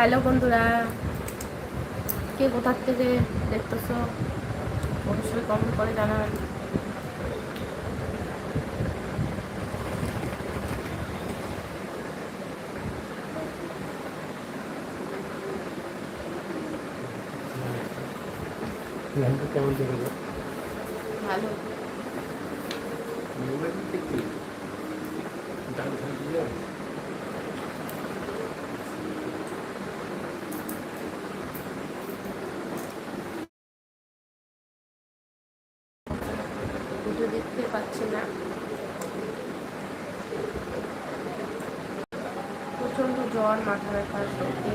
Hello বন্ধুরা। কে কোথার থেকে দেখতেছো? অবশ্যই কমেন্ট করে জানান ভালো। ভিডিও দেখতে পাচ্ছি না। প্রচণ্ড জ্বর মাথা ব্যথা সর্দি।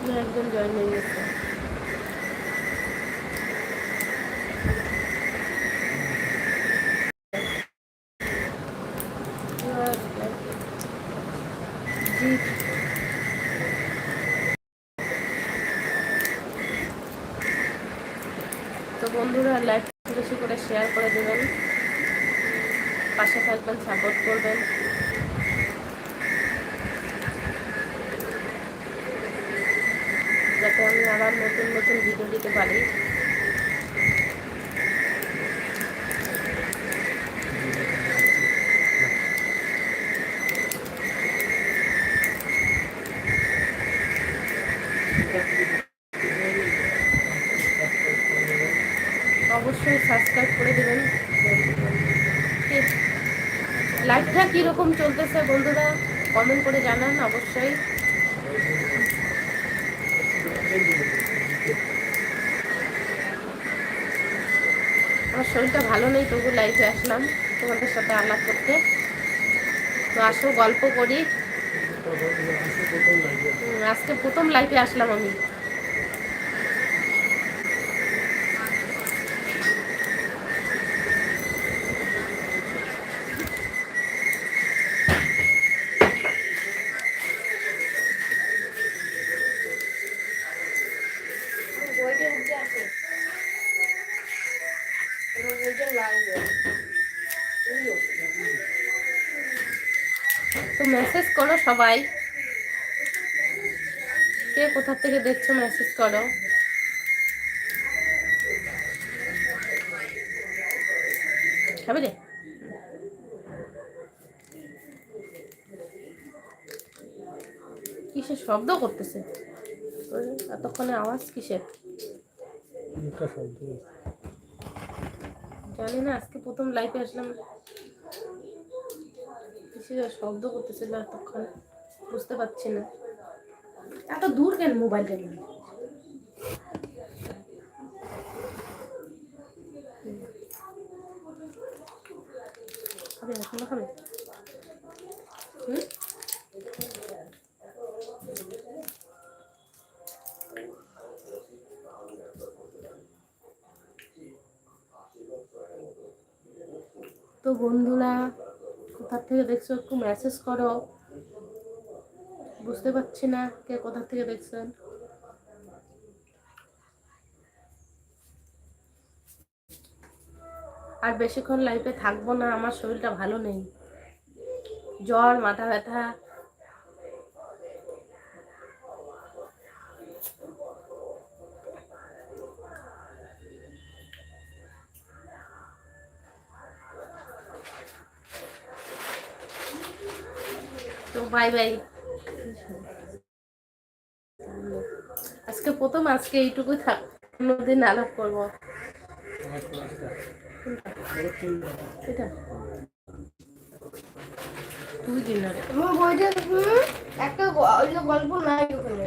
একদম জয়েন হয়ে তো বন্ধুরা লাইক বেশি করে শেয়ার করে দেবেন। পাশে থাকবেন সাপোর্ট করবেন। যাতে আমি আবার নতুন নতুন ভিডিও দিতে পারি। অবশ্যই সাবস্ক্রাইব করে দেবেন। লাইভটা কীরকম চলতেছে বন্ধুরা কমেন্ট করে জানান অবশ্যই। আমার শরীরটা ভালো নেই, তবু লাইফে আসলাম তোমাদের সাথে আলাপ করতে। তো আসো, গল্প করি। আজকে প্রথম লাইফে আসলাম আমি। তো মেসেজ করো সবাই। কে কোথা থেকে দেখছ মেসেজ করো। খাবি রে কিসের শব্দ করতেছে? এতক্ষণে আওয়াজ কিসের? জানি না আজকে প্রথম লাইফে আসলাম। কিসের শব্দ করতেছিল এতক্ষণ? বুঝতে পারছি না। এত দূর কেন খাবে এখনও খাবে? হুম? তো বন্ধুরা, কোথার থেকে দেখছ একটু মেসেজ করো। বুঝতে পারছি না কে কোথা থেকে দেখছেন আর বেশিক্ষণ লাইফে থাকব না, আমার শরীরটা ভালো নেই। জ্বর, মাথা ব্যথা তো বাই বাই। আজকে প্রথম, আজকে এইটুকু থাক কোনোদিন আলাপ করব। একটা গল্প নাই ওখানে।